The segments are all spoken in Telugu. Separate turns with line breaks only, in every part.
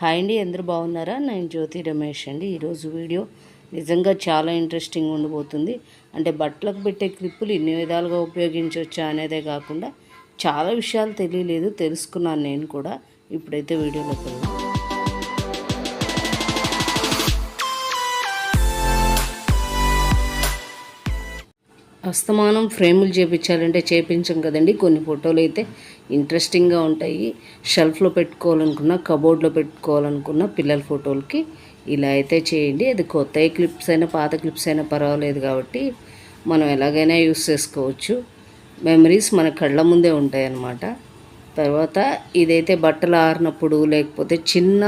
హాయ్ అండి అందరూ బాగున్నారా? నేను జ్యోతి రమేష్ అండి. ఈరోజు వీడియో నిజంగా చాలా ఇంట్రెస్టింగ్ ఉండబోతుంది. అంటే బట్టలకు పెట్టే క్లిప్పులు ఇన్ని విధాలుగా ఉపయోగించవచ్చా అనేదే కాకుండా చాలా విషయాలు తెలియలేదు తెలుసుకున్నాను నేను కూడా. ఇప్పుడైతే వీడియోలోకి వెళ్దాం. అస్తమానం ఫ్రేములు చేపించాలంటే చేపించం కదండి. కొన్ని ఫోటోలు అయితే ఇంట్రెస్టింగ్గా ఉంటాయి. షెల్ఫ్లో పెట్టుకోవాలనుకున్న కబోర్డ్లో పెట్టుకోవాలనుకున్న పిల్లల ఫోటోలకి ఇలా అయితే చేయండి. అది కొత్త క్లిప్స్ అయినా పాత క్లిప్స్ అయినా పర్వాలేదు కాబట్టి మనం ఎలాగైనా యూస్ చేసుకోవచ్చు. మెమరీస్ మన కళ్ళ ముందే ఉంటాయి అన్నమాట తర్వాత ఇదైతే బట్టలు ఆరినప్పుడు లేకపోతే చిన్న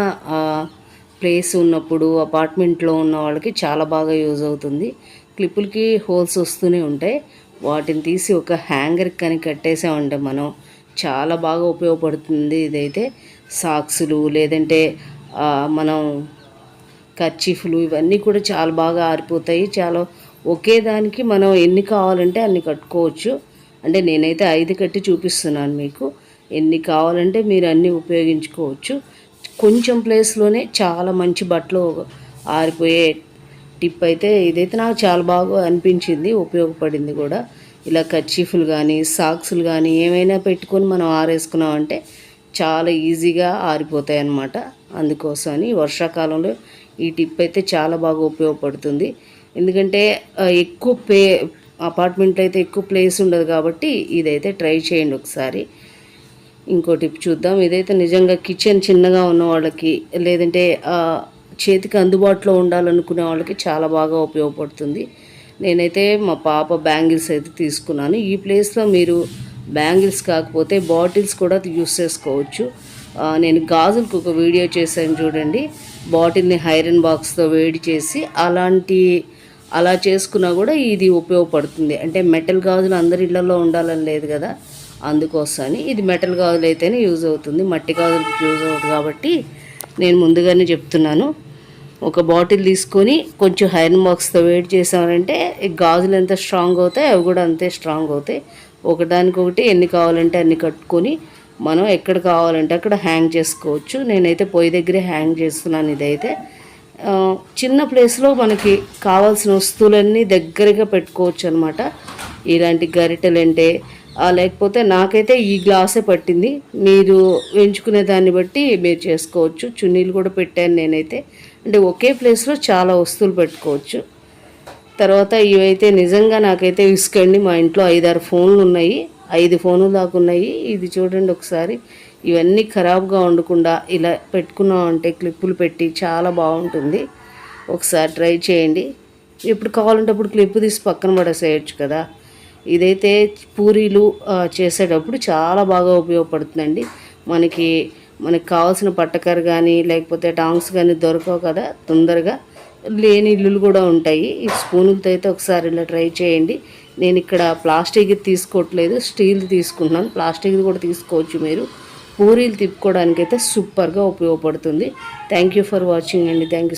ప్లేస్ ఉన్నప్పుడు అపార్ట్మెంట్లో ఉన్న వాళ్ళకి చాలా బాగా యూజ్ అవుతుంది. క్లిప్పులకి హోల్స్ వస్తూనే ఉంటాయి. వాటిని తీసి ఒక హ్యాంగర్ కానీ కట్టేసామంటే మనం చాలా బాగా ఉపయోగపడుతుంది ఇదైతే. సాక్సులు లేదంటే మనం కర్చీఫ్లు ఇవన్నీ కూడా చాలా బాగా ఆరిపోతాయి. చాలా ఒకే దానికి మనం ఎన్ని కావాలంటే అన్ని కట్టుకోవచ్చు. అంటే నేనైతే ఐదు కట్టి చూపిస్తున్నాను మీకు. ఎన్ని కావాలంటే మీరు అన్నీ ఉపయోగించుకోవచ్చు. కొంచెం ప్లేస్లోనే చాలా మంచి బట్టలు ఆరిపోయే టిప్ అయితే ఇదైతే నాకు చాలా బాగా అనిపించింది ఉపయోగపడింది కూడా. ఇలా కర్చీఫ్లు కానీ సాక్స్లు కానీ ఏమైనా పెట్టుకొని మనం ఆరేసుకున్నామంటే చాలా ఈజీగా ఆరిపోతాయి అన్నమాట అందుకోసమని వర్షాకాలంలో ఈ టిప్ అయితే చాలా బాగా ఉపయోగపడుతుంది. ఎందుకంటే ఎక్కువ ప్లే అపార్ట్మెంట్లో అయితే ఎక్కువ ప్లేస్ ఉండదు కాబట్టి ఇదైతే ట్రై చేయండి ఒకసారి. ఇంకో టిప్ చూద్దాం. ఇదైతే నిజంగా కిచెన్ చిన్నగా ఉన్న వాళ్ళకి లేదంటే చేతికి అందుబాటులో ఉండాలనుకునే వాళ్ళకి చాలా బాగా ఉపయోగపడుతుంది. నేనైతే మా పాప బ్యాంగిల్స్ అయితే తీసుకున్నాను. ఈ ప్లేస్లో మీరు బ్యాంగిల్స్ కాకపోతే బాటిల్స్ కూడా యూస్ చేసుకోవచ్చు. నేను గాజులకు ఒక వీడియో చేశాను చూడండి. బాటిల్ని హైరన్ బాక్స్తో వేడి చేసి అలాంటి అలా చేసుకున్నా కూడా ఇది ఉపయోగపడుతుంది. అంటే మెటల్ గాజులు అందరి ఇళ్ళలో ఉండాలని లేదు కదా? అందుకోసమని ఇది మెటల్ గాజులు అయితేనే యూజ్ అవుతుంది. మట్టి గాజులకు యూజ్ అవుతుంది కాబట్టి నేను ముందుగానే చెప్తున్నాను. ఒక బాటిల్ తీసుకొని కొంచెం హైరన్ బాక్స్తో వెయిట్ చేసామంటే గాజులు ఎంత స్ట్రాంగ్ అవుతాయి అవి కూడా అంతే స్ట్రాంగ్ అవుతాయి. ఒకదానికొకటి ఎన్ని కావాలంటే అన్ని కట్టుకొని మనం ఎక్కడ కావాలంటే అక్కడ హ్యాంగ్ చేసుకోవచ్చు. నేనైతే పొయ్యి దగ్గరే హ్యాంగ్ చేస్తున్నాను ఇదైతే. చిన్న ప్లేస్లో మనకి కావాల్సిన వస్తువులన్నీ దగ్గరగా పెట్టుకోవచ్చు అనమాట ఇలాంటి గరిటెలు అంటే లేకపోతే నాకైతే ఈ గ్లాసే పట్టింది. మీరు ఎంచుకునే దాన్ని బట్టి మీరు చేసుకోవచ్చు. చున్నీలు కూడా పెట్టాను నేనైతే. అంటే ఒకే ప్లేస్లో చాలా వస్తువులు పెట్టుకోవచ్చు. తర్వాత ఇవైతే నిజంగా నాకైతే విసుకండి మా ఇంట్లో ఐదారు ఫోన్లు ఉన్నాయి. ఐదు ఫోన్లు దాకా ఉన్నాయి. ఇది చూడండి ఒకసారి. ఇవన్నీ ఖరాబ్గా ఉండకుండా ఇలా పెట్టుకున్నాం అంటే క్లిప్పులు పెట్టి చాలా బాగుంటుంది. ఒకసారి ట్రై చేయండి. ఎప్పుడు కావాలంటే అప్పుడు క్లిప్ తీసి పక్కన పడేసేయచ్చు కదా. ఇదైతే పూరీలు చేసేటప్పుడు చాలా బాగా ఉపయోగపడుతుందండి. మనకి మనకి కావాల్సిన పట్టకర కానీ లేకపోతే టాంగ్స్ కానీ దొరకవు కదా తొందరగా. లేని ఇల్లులు కూడా ఉంటాయి. ఈ స్పూనులతో అయితే ఒకసారి ఇలా ట్రై చేయండి. నేను ఇక్కడ ప్లాస్టిక్ తీసుకోవట్లేదు స్టీల్ తీసుకుంటున్నాను. ప్లాస్టిక్ కూడా తీసుకోవచ్చు మీరు. పూరీలు తిప్పుకోవడానికి అయితే సూపర్గా ఉపయోగపడుతుంది. థ్యాంక్ యూ ఫర్ వాచింగ్ అండి. థ్యాంక్